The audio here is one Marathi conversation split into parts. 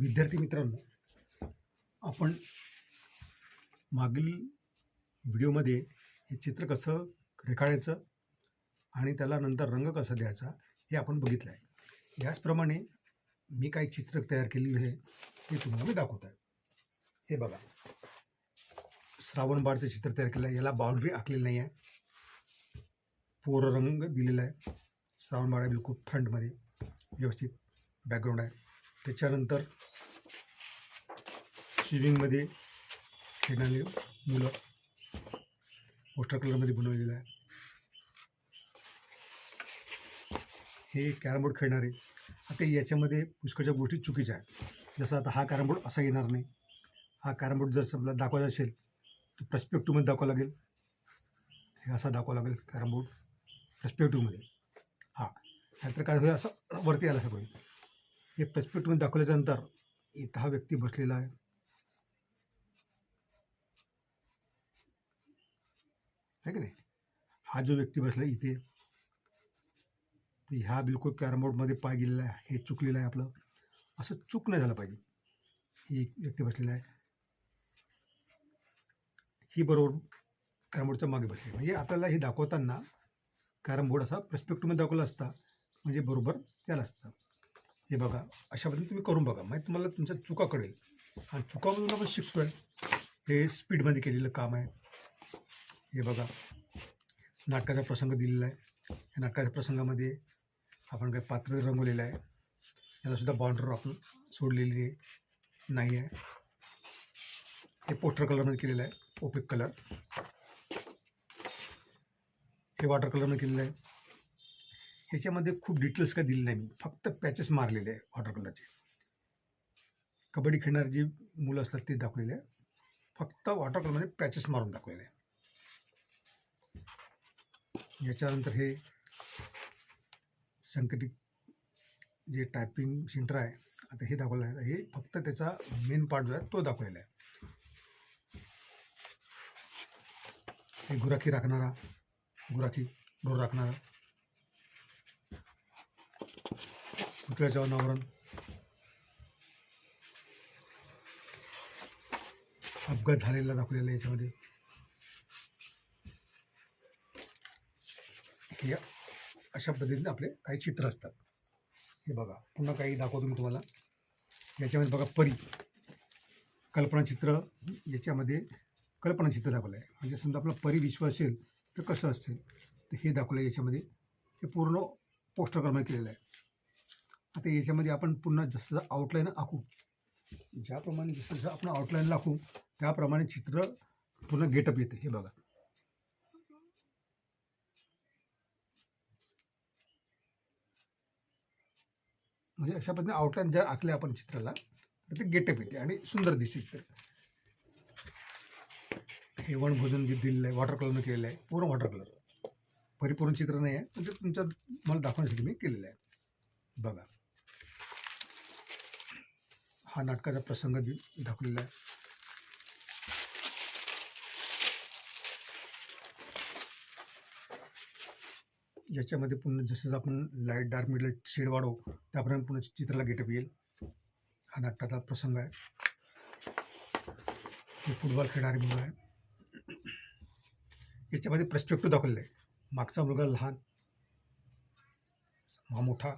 विद्यार्थी मित्रांनो आपण मागील व्हिडिओमध्ये हे चित्र कसं रेखाळायचं आणि त्याला नंतर रंग कसा द्यायचा हे आपण बघितलं आहे. याचप्रमाणे मी काही चित्र तयार केलेलं आहे ते तुम्हाला मी दाखवत आहे. हे बघा. श्रावणबाळचं चित्र तयार केलं आहे याला बाउंड्री आखलेली नाही आहे. पोर रंग दिलेला आहे. श्रावण बाळ आहे बिलकुल फ्रंटमध्ये व्यवस्थित बॅकग्राऊंड आहे. त्याच्यानंतर स्विमिंगमध्ये खेळणारी मुलं पोस्टर कलरमध्ये बनवलेलं आहे. हे कॅरम बोर्ड खेळणारे आता याच्यामध्ये पुष्कळच्या गोष्टी चुकीच्या आहेत. जसं आता हा कॅरम बोर्ड असा येणार नाही. हा कॅरम बोर्ड जर समजा दाखवायचा असेल तर प्रस्पेक्टिव्हमध्ये दाखवावं लागेल. हे असा दाखवा लागेल कॅरम बोर्ड प्रस्पेक्टिव्हमध्ये हा. नाहीतर काय होईल असं वरती आलं सगळं. हे प्रस्पेक्टमध्ये दाखवल्याच्यानंतर इथं हा व्यक्ती बसलेला आहे. है की नाही? हा जो व्यक्ती बसला इथे तर ह्या बिलकुल कॅरम बोर्डमध्ये पाय गेलेला आहे हे चुकलेलं आहे आपलं. असं चूक नाही झालं पाहिजे. ही एक व्यक्ती बसलेला आहे. ही बरोबर कॅरमबोर्डच्या मागे बसली म्हणजे आपल्याला हे दाखवताना कॅरम बोर्ड असा प्रस्पेक्टमध्ये दाखवला असता म्हणजे बरोबर त्याला असतं. हे बघा अशा पद्धतीने तुम्ही करून बघा. म्हणजे तुम्हाला तुमच्या चुका कळेल. आणि चुकामधून आपण शिकतो आहे हे स्पीडमध्ये केलेलं काम आहे. हे बघा. नाटकाचा प्रसंग दिलेला आहे. या नाटकाच्या प्रसंगामध्ये आपण काही पात्र रंगवलेलं आहे. यालासुद्धा बाउंडर आपण सोडलेली नाही आहे. हे पोस्टर कलरमध्ये केलेलं आहे. ओपिक कलर हे वॉटर कलरमध्ये केलेलं आहे. ह्याच्यामध्ये खूप डिटेल्स काय दिले नाही मी. फक्त पॅचेस मारलेले आहे वॉटर कलरचे कबड्डी खेळणारे जी मुलं असतात ते दाखवलेले आहे. फक्त वॉटर कलरमध्ये पॅचेस मारून दाखवलेले आहे. याच्यानंतर हे संकटित जे टायपिंग सेंटर आहे आता हे दाखवलं आहे. हे फक्त त्याचा मेन पार्ट जो आहे तो दाखवलेला आहे. हे गुराखी राखणारा गुराखी डोर राखणारा पुतळ्याचं अनावरण अपघात झालेला दाखवलेला आहे याच्यामध्ये. हे अशा पद्धतीने आपले काही चित्र असतात. हे बघा पुन्हा काही दाखवतो मी तुम्हाला. याच्यामध्ये बघा परी. कल्पनाचित्र याच्यामध्ये कल्पनाचित्र दाखवलं आहे. म्हणजे समजा आपला परी विश्व असेल तर कसं असेल? तर हे दाखवलं आहे याच्यामध्ये. हे पूर्ण पोस्टर क्रमांक केलेलं आहे. आता याच्यामध्ये आपण पुन्हा जसं जसं आउटलाईन आखू ज्याप्रमाणे जसं जसं आपण आउटलाईन आखू त्याप्रमाणे चित्र पूर्ण गेटअप येते. हे बघा. म्हणजे अशा पद्धतीने आउटलाईन ज्या आखल्या आपण चित्राला तर ते गेटअप येते आणि सुंदर दिसते चित्र हे वनभोजन जे दिलेलं आहे वॉटर कलरनं केलेलं आहे पूर्ण वॉटर कलर परिपूर्ण चित्र नाही आहे पण ते तुमच्या मला दाखवण्यासाठी मी केलेलं आहे. बघा. हा नाटकाचा प्रसंग दाखवलेला आहे. याच्यामध्ये पुन्हा जसं आपण लाइट डार्क मिडल शेड वाढवू त्याप्रमाणे पुन्हा चित्राला गेटअप येईल. हा नाटकाचा प्रसंग आहे. हे फुटबॉल खेळणारी मुलं आहे. याच्यामध्ये प्रस्पेक्टिव्ह दाखवलेलं आहे. मागचा मुलगा लहान हा मोठा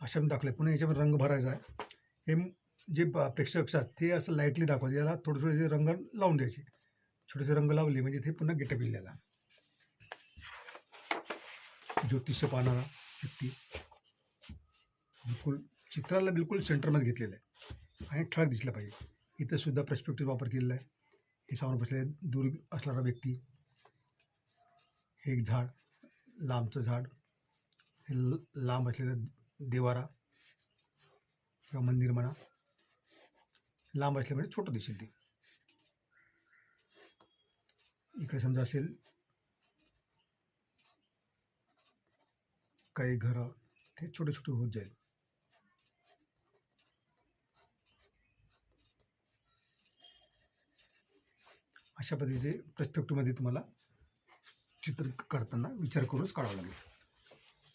अशा दाखवले पुन्हा याच्यामध्ये रंग भरायचा आहे. हे जे प्रेक्षक असतात ते असं लाईटली दाखवायचे याला थोडे थोडेसे रंग लावून द्यायचे. छोटेसे रंग लावले म्हणजे ते पुन्हा गेटअप येईल याला. ज्योतिष पाहणारा व्यक्ती बिलकुल चित्राला बिलकुल सेंटरमध्ये घेतलेलं आहे. आणि ठळक दिसलं पाहिजे. इथं सुद्धा प्रस्पेक्टिव्ह वापर केलेला आहे. हे समोर बसले दूर असणारा व्यक्ती. हे एक झाड लांबचं झाड. हे ल- लांब असलेलं देवारा. किंवा मंदिर म्हणा. लांब असल्यामुळे म्हणजे छोटं दिसेल ते. इकडे समजा असेल काही घरं ते छोटे छोटे होत जाईल. अशा पद्धतीचे प्रस्पेक्टिव्हमध्ये तुम्हाला चित्र काढताना विचार करूनच काढावं लागेल.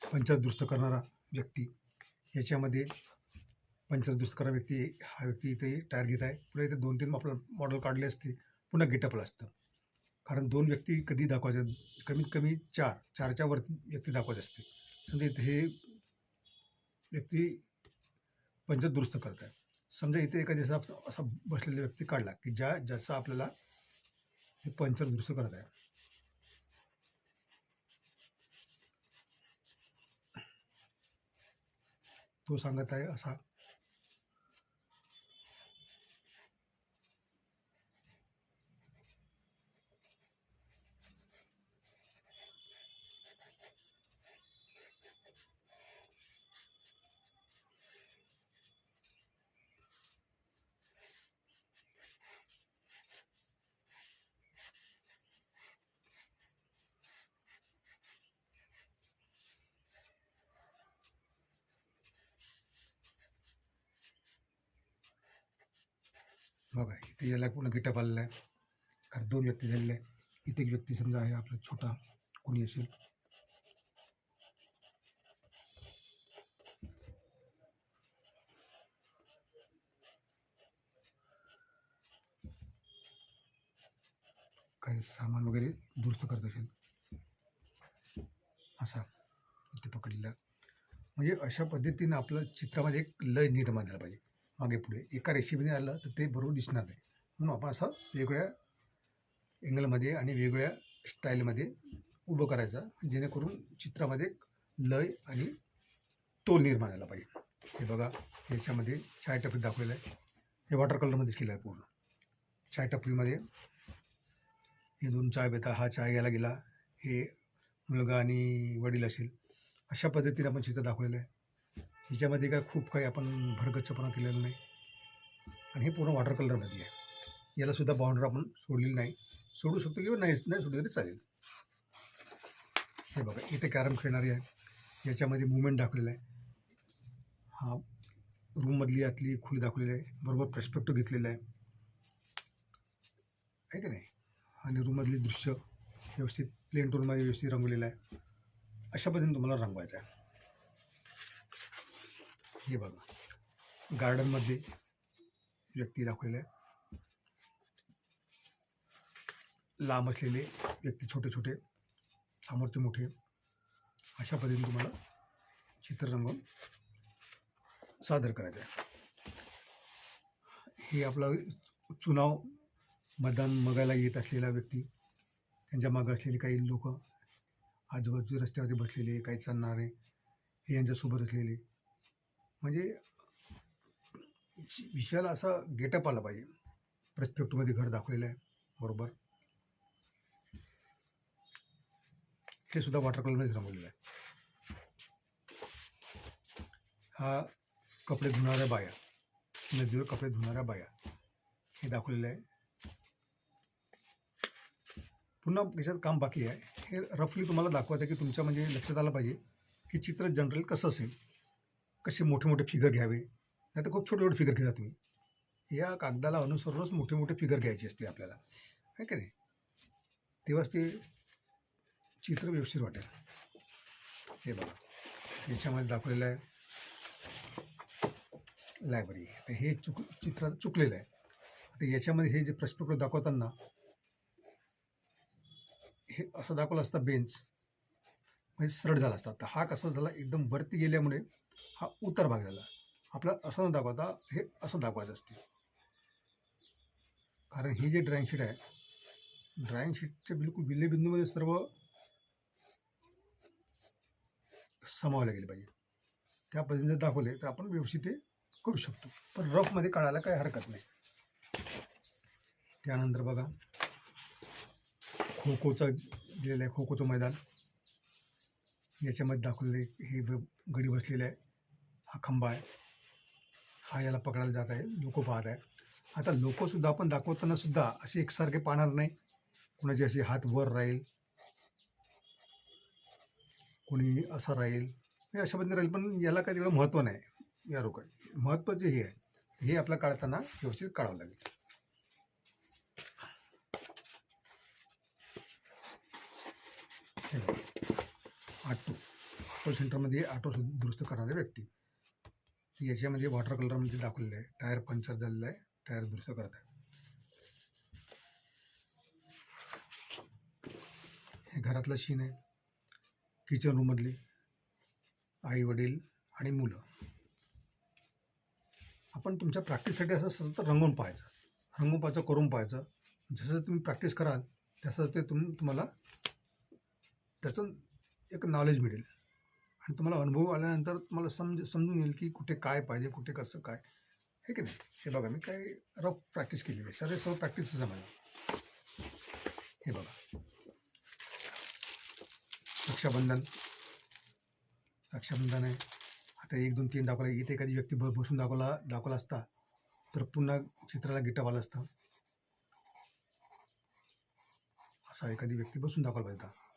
पंचायत दुरुस्त करणारा व्यक्ती याच्यामध्ये पंचर दुरुस्त करा व्यक्ती हा व्यक्ती इथे टायर घेत आहे. पुन्हा इथे दोन तीन आपलं मॉडेल काढले असते. पुन्हा गेटअपला असतं. कारण दोन व्यक्ती कधी दाखवायचे? कमीत कमी चार चारच्या वर व्यक्ती दाखवायचे असते. समजा इथे हे व्यक्ती पंचर दुरुस्त करत आहे. समजा इथे एखादी असा असा बसलेला व्यक्ती काढला की ज्या ज्याचा आपल्याला हे पंचर दुरुस्त करत आहे. तो सांगत आहे असा बघा इथे याला पूर्ण गिटअप आलेला आहे. कारण दोन व्यक्ती झालेले आहे इथे एक व्यक्ती समजा आहे आपला छोटा कोणी असेल. काही सामान वगैरे दुरुस्त करत असेल. असा इथे पकडलेला. म्हणजे अशा पद्धतीनं आपलं चित्रामध्ये एक लय निर्माण झाला पाहिजे. मागे पुढे. एका रेषेमध्ये आलं तर ते बरोबर दिसणार नाही. म्हणून आपण असं वेगळ्या अँगलमध्ये आणि वेगळ्या स्टाईलमध्ये उभं करायचं जेणेकरून चित्रामध्ये लय आणि तोल निर्माण झाला पाहिजे. हे बघा याच्यामध्ये चाय टपरी दाखवलेलं आहे. हे वॉटर कलरमध्येच केलं आहे पूर्ण. चाय टपरीमध्ये हे दोन चाय बेता हा चाय घ्यायला गेला. हे मुलगा आणि वडील असेल. अशा पद्धतीने आपण चित्र दाखवलेलं आहे. ह्याच्यामध्ये काय खूप काही आपण भरगच्छपणा केलेला नाही. आणि हे पूर्ण वॉटर कलरमध्ये आहे. यालासुद्धा बाउंड्री आपण सोडलेली नाही. सोडू शकतो किंवा नाही नाही सोडलं तरी चालेल. हे बघा इथे कॅरम खेळणारी आहे. याच्यामध्ये मुवमेंट दाखवलेला आहे. हा रूममधली आतली खुली दाखवलेली आहे. बरोबर पर्स्पेक्टिव्ह घेतलेला आहे. आहे की नाही? आणि रूममधली दृश्य व्यवस्थित प्लेन टोनमध्ये व्यवस्थित रंगवलेलं आहे. अशा पद्धतीने तुम्हाला रंगवायचं आहे. हे बघा. गार्डनमध्ये व्यक्ती दाखवलेल्या आहे लांब असलेले व्यक्ती छोटे छोटे सामर्थ्य मोठे. अशा पद्धतीने तुम्हाला चित्र रंगवून सादर करायचं आहे हे आपला चुनाव मतदान बघायला येत असलेला व्यक्ती त्यांच्या मागं असलेले काही लोक आजूबाजू रस्त्यावरती बसलेले काही चालणारे हे यांच्यासोबत असलेले म्हणजे विषयाला असा गेटअप आला पाहिजे. प्रस्पेक्टमध्ये घर दाखवलेलं आहे. बरोबर? हे सुद्धा वॉटर कलरमध्येच रंगवलेलं आहे. हा कपडे धुणाऱ्या बाया. नदीवर कपडे धुणाऱ्या बाया. हे दाखवलेलं आहे. पुन्हा याच्यात काम बाकी आहे. हे रफली तुम्हाला दाखवत आहे की तुमच्या म्हणजे लक्षात आलं पाहिजे की चित्र जनरल कसं असेल. कसे मोठे मोठे फिगर घ्यावे? नाही तर खूप छोटे छोटे फिगर घेता तुम्ही. या कागदाला अनुसरूनच मोठे मोठे फिगर घ्यायचे असते आपल्याला. आहे का नाही? तेव्हाच ते चित्र व्यवस्थित वाटेल. हे बघा. याच्यामध्ये दाखवलेलं आहे. लायब्ररी तर हे चुक चित्र चुकलेलं आहे. आता याच्यामध्ये हे जे प्रश्नपत्र दाखवताना हे असं दाखवलं असता बेंच म्हणजे सरळ झाला असता. तर हा कसा झाला? एकदम वरती गेल्यामुळे हा उतार भाग झाला आपल्याला असं न दाखवता हे असं दाखवायचं असते. कारण ही जे ड्रॉईंग शीट आहे ड्रॉईंग शीटच्या बिलकुल विल्लेबिंदूमध्ये सर्व समावले गेले पाहिजे. त्या पद्धतीने जर दाखवले तर आपण व्यवस्थित ते करू शकतो. पण रफमध्ये काढायला काही हरकत नाही. त्यानंतर बघा खो खोचं दिलेलं आहे खो खोचं मैदान. याच्यामध्ये दाखवलेले हे गडी बसलेले आहे. हा खंबा आहे. हा याला पकडायला जात आहे. लोक पाहत आहे. आता लोकसुद्धा आपण दाखवताना सुद्धा असे एकसारखे पाहणार नाही. कुणाची असे हात वर राहील. कोणी असा राहील. हे अशा पद्धतीने राहील. पण याला काही तेवढं महत्त्व नाही. या रोक महत्त्वाचे हे आहे हे आपला काढताना व्यवस्थित काढावं लागेल. आटो. ऑटो ऑटो सेंटरमध्ये ऑटो दुरुस्त करणारे व्यक्ती. याच्यामध्ये वॉटर कलरमध्ये दाखवलेलं आहे. टायर पंक्चर झालेलं आहे. टायर दुरुस्त करत आहे हे घरातलं शीन आहे. किचन रूममधली आई वडील आणि मुलं. आपण तुमच्या प्रॅक्टिससाठी असं सतत रंगवून पाहायचं. रंगवून पाहायचं करून पाहायचं. जसं तुम्ही प्रॅक्टिस कराल तसं ते तुम तुम्हाला त्याचं एक नॉलेज मिळेल. आणि तुम्हाला अनुभव आल्यानंतर तुम्हाला समज समजून येईल की कुठे काय पाहिजे कुठे कसं काय. हे की नाही? हे बघा मी काय रफ प्रॅक्टिस केलेली आहे. सर्व सर्व प्रॅक्टिसच आहे मला हे बघा. रक्षाबंधन. रक्षाबंधन आहे. आता एक दोन तीन दाखवला. इथे एखादी व्यक्ती ब बसून दाखवला दाखवला असता तर पुन्हा चित्राला गिटाप आला असता. असा एखादी व्यक्ती बसून दाखवला पाहिजे.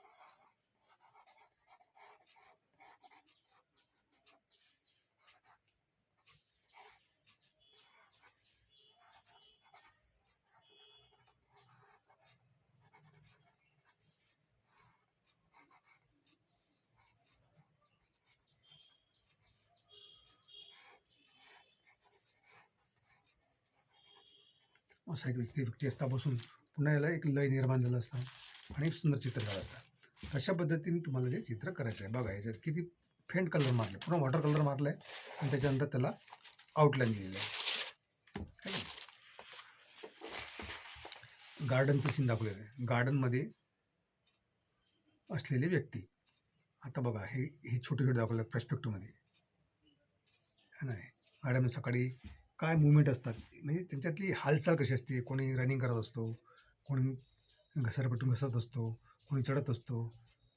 होता. असा एक व्यक्ती व्यक्ती असता बसून पुन्हा याला एक लय निर्माण झालं असतं आणि एक सुंदर चित्र झालं असतं. अशा पद्धतीने तुम्हाला जे चित्र करायचं आहे बघा याच्यात किती फेंट कलर मारले पुन्हा वॉटर कलर मारला आहे आणि त्याच्यानंतर त्याला आउटलाईन दिलेलं आहे. ना? गार्डनचं सीन दाखवलेलं आहे. गार्डनमध्ये असलेली व्यक्ती. आता बघा हे हे छोटे छोटे दाखवलं पर्स्पेक्टिव्हमध्ये है ना? गार्डनमध्ये सकाळी काय मुवमेंट असतात? म्हणजे त्यांच्यातली हालचाल कशी असते? कोणी रनिंग करत असतो कोणी घसरपटून घसरत असतो कोणी चढत असतो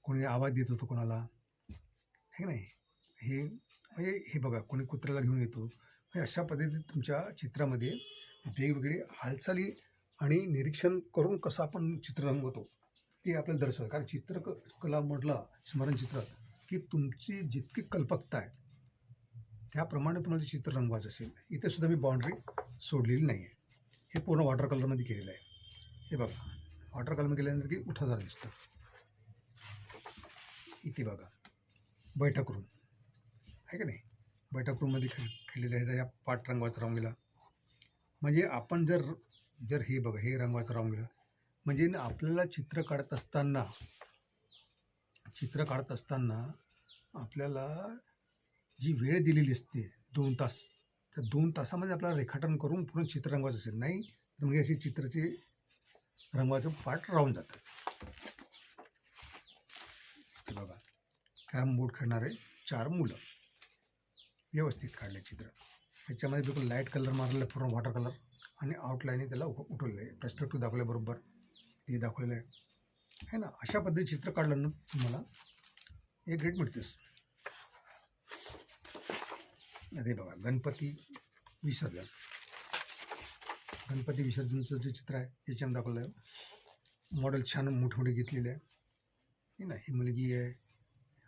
कोणी आवाज देत असतो कोणाला? हे नाही? हे म्हणजे हे बघा कोणी कुत्र्याला घेऊन येतो म्हणजे अशा पद्धतीत तुमच्या चित्रामध्ये वेगवेगळे हालचाली आणि निरीक्षण करून कसं आपण चित्र रंगवतो ते आपल्याला दर्शवतं. कारण चित्रक कला म्हटलं स्मरणचित्र की तुमची जितकी कल्पकता आहे त्याप्रमाणे तुम्हाला चित्र रंगवायचं असेल इथे सुद्धा मी बाउंड्री सोडलेली नाही आहे हे पूर्ण वॉटर कलरमध्ये केलेलं आहे. हे बघा. वॉटर कलरमध्ये केल्यानंतर की उठादार दिसतं इथे बघा. बैठक रूम आहे का नाही? बैठक रूममध्ये खेळ खेळलेलं आहे या पाठ रंगवायचा राहून गेला. म्हणजे आपण जर जर हे बघा हे रंगवायचं राहून गेलं. म्हणजे आपल्याला चित्र काढत असताना चित्र काढत असताना आपल्याला जी वेळ दिलेली असते दोन तास तर दोन तासामध्ये आपल्याला रेखाटन करून पूर्ण चित्र रंगवायचं असेल. नाही तर मग अशी चित्राचे रंगवायचं पाठ राहून जातं. बघा कॅरम बोर्ड खेळणारे चार मुलं. व्यवस्थित काढले चित्र. त्याच्यामध्ये बिलकुल लाइट कलर मारलेला आहे पूर्ण वॉटर कलर आणि आउटलाईनही त्याला उठवलेलं आहे. पर्स्पेक्टिव्ह दाखवल्याबरोबर बरोबर. ते दाखवलेलं आहे. है ना? अशा पद्धतीने चित्र काढलं ना तुम्हाला एक ग्रेड मिळतेस. अरे बघा गणपती विसर्जन. गणपती विसर्जनचं जे चित्र आहे याच्यामध्ये दाखवलं आहे मॉडेल छान मोठमोठे घेतलेले आहे. हे ना ही मुलगी आहे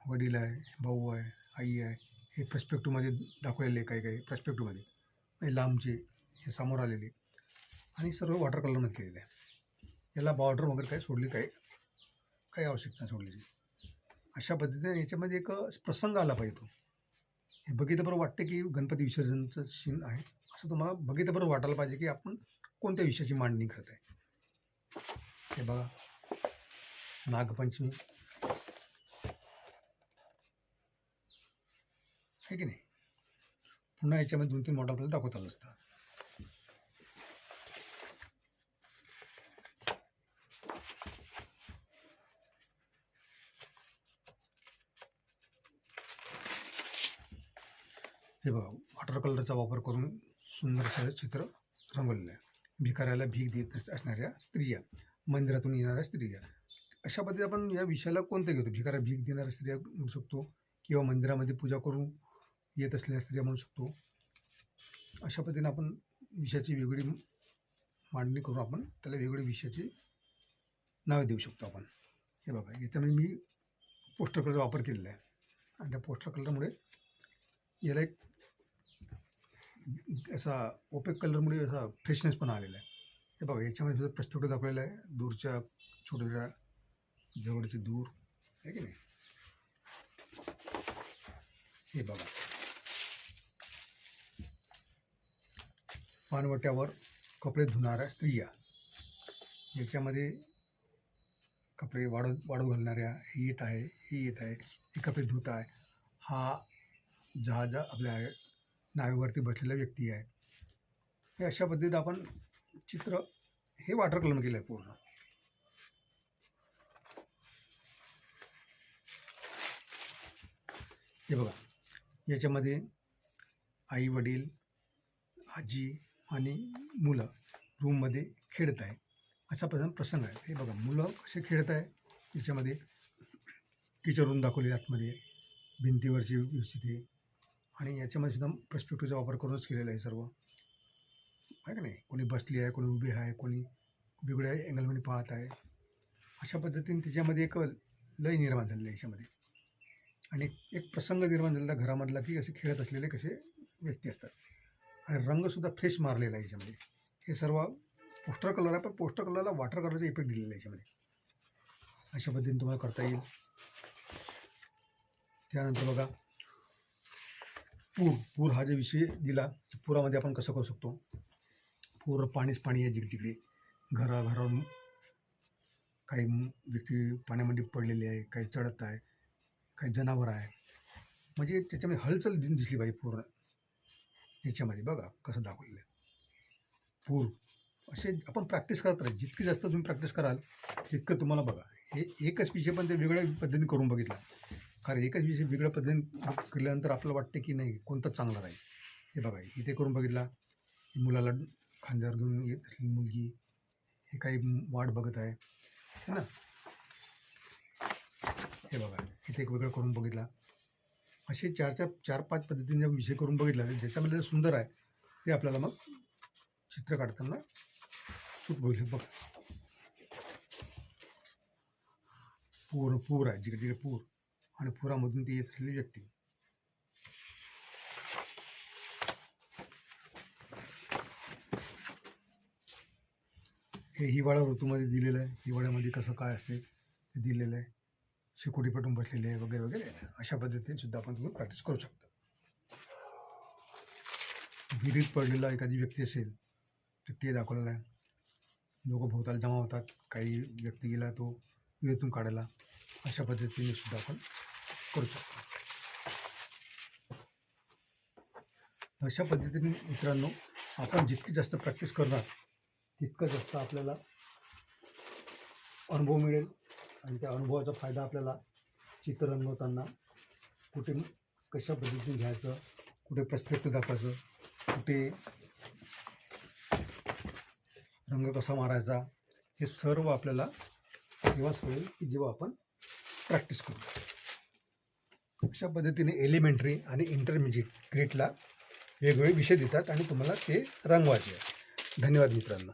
वडील आहे भाऊ आहे आई आहे हे प्रस्पेक्टिवमध्ये दाखवलेले आहे काही काही पर्स्पेक्टिव्हमध्ये लांबचे हे समोर आलेले. आणि सर्व वॉटर कलरमध्ये केलेले आहे. याला बॉर्डर वगैरे काही सोडली काही काही आवश्यकता सोडलीची. अशा पद्धतीने याच्यामध्ये एक प्रसंग आला पाहिजे तो. हे बघितलं बरं वाटतं की गणपती विसर्जनचं सीन आहे. असं तुम्हाला बघितलं बरं वाटायला पाहिजे की आपण कोणत्या विषयाची मांडणी करत आहे हे बघा. नागपंचमी. आहे की नाही? पुन्हा याच्यामध्ये दोन तीन मॉडेल आपल्याला दाखवत आलं असतं. हे बघा वॉटर कलरचा वापर करून सुंदर चित्र रंगवलेलं आहे. भिकाऱ्याला भीक देत असणाऱ्या स्त्रिया मंदिरातून येणाऱ्या स्त्रिया. अशा पद्धतीने आपण या विषयाला कोणतं घेतो? भिकाऱ्या भीक देणाऱ्या स्त्रिया म्हणू शकतो किंवा मंदिरामध्ये पूजा करून येत असलेल्या स्त्रिया म्हणू शकतो. अशा पद्धतीने आपण विषयाची वेगळी मांडणी करून आपण त्याला वेगवेगळ्या विषयाची नावे देऊ शकतो आपण. हे बघा याच्यामध्ये मी पोस्टर कलरचा वापर केलेला आहे. आणि त्या पोस्टर कलरमुळे याला एक असा ओपेक कलरमुळे असा फ्रेशनेस पण आलेला आहे. हे बघा याच्यामध्ये सुद्धा प्रस्पेक्टिव्ह दाखवलेला आहे. दूरच्या छोट्या छोट्या जवळचे दूर. आहे की नाही? हे बघा. पानवट्यावर कपडे धुणाऱ्या स्त्रिया. याच्यामध्ये कपडे वाढत वाळू घालणाऱ्या हे येत आहे हे येत आहे हे कपडे धुत आहे. हा जहाजा आपल्या नावेवरती बसलेला व्यक्ती आहे. हे अशा पद्धतीत आपण चित्र हे वॉटर कलर केलं आहे पूर्ण. हे बघा याच्यामध्ये आई वडील आजी आणि मुलं रूममध्ये खेळत आहे. असा प्रथम प्रसंग आहे. हे बघा मुलं कसे खेळत आहे? याच्यामध्ये किचन रूम दाखवलेली आतमध्ये भिंतीवरची व्यवस्थित आणि याच्यामध्ये सुद्धा प्रस्पेक्टिव्हचा वापर करूनच केलेला आहे सर्व. आहे का नाही? कोणी बसली आहे कोणी उभी आहे कोणी वेगळ्या अँगलमध्ये पाहत आहे. अशा पद्धतीने त्याच्यामध्ये एक लय निर्माण झालेलं आहे याच्यामध्ये. आणि एक प्रसंग निर्माण झालेला घरामधला की असे खेळत असलेले कसे व्यक्ती असतात. आणि रंगसुद्धा फ्रेश मारलेला आहे याच्यामध्ये. हे सर्व पोस्टर कलर आहे पण पोस्टर कलरला वॉटर कलरचा इफेक्ट दिलेला आहे याच्यामध्ये. अशा पद्धतीने तुम्हाला करता येईल. त्यानंतर बघा पूर पूर हा जे विषय दिला पुरामध्ये आपण कसं करू शकतो? पूर पाणीच पाणी आहे जिकडे घराघरावरून काही व्यक्ती पाण्यामध्ये पडलेली आहे काही चढत आहे काही जनावर आहे. म्हणजे त्याच्यामध्ये हलचल दिसली पाहिजे पूर्ण. याच्यामध्ये बघा कसं दाखवलेलं आहे. पूर असे आपण प्रॅक्टिस करत राहा. जितकी जास्त तुम्ही प्रॅक्टिस कराल तितकं तुम्हाला बघा. हे एकच विषय पण ते वेगळ्या पद्धतीने करून बघितला. कारण एकच विषय वेगळ्या पद्धतीने केल्यानंतर आपल्याला वाटते की नाही कोणतं चांगलं राहील? हे बघा इथे करून बघितला मुलाला खांद्यावर घेऊन येत असलेली मुलगी हे काही वाट बघत आहे है ना? हे बघा इथे एक वेगळं करून बघितला. असे चार चार चार पाच पद्धतीने विषय करून बघितला तर ज्याच्यामध्ये सुंदर आहे ते आपल्याला मग चित्र काढताना सुट होईल. बघ. पूर पूर आहे जिकडे तिकडे पूर. आणि पुरामधून ती येत असलेली व्यक्ती. हे हिवाळा ऋतूमध्ये दिलेलं आहे. हिवाळ्यामध्ये कसं काय असते ते दिलेलं आहे. शेकोटी पटून बसलेले आहे वगैरे वगैरे. अशा पद्धतीने सुद्धा आपण तुम्ही प्रॅक्टिस करू शकता. विहिरीत पडलेला एखादी व्यक्ती असेल तर ते दाखवलेलं आहे. लोक भोवताल जमा होतात. काही व्यक्ती गेला तो विहिरीतून काढायला. अशा पद्धतीने सुद्धा आपण करू शकतो. अशा पद्धतीने मित्रांनो आपण जितकी जास्त प्रॅक्टिस करणार तितकं जास्त आपल्याला अनुभव मिळेल आणि त्या अनुभवाचा फायदा आपल्याला चित्र रंगवताना कुठे कशा पद्धतीने घ्यायचं कुठे प्रस्पेक्ट दाखवायचं कुठे रंग कसा मारायचा हे सर्व आपल्याला तेव्हाच होईल की जेव्हा आपण प्रॅक्टिस करू. अशा पद्धतीने एलिमेंटरी आणि इंटरमिजिएट ग्रेटला वेगवेगळे विषय देतात आणि तुम्हाला ते रंगवायचे धन्यवाद मित्रांनो.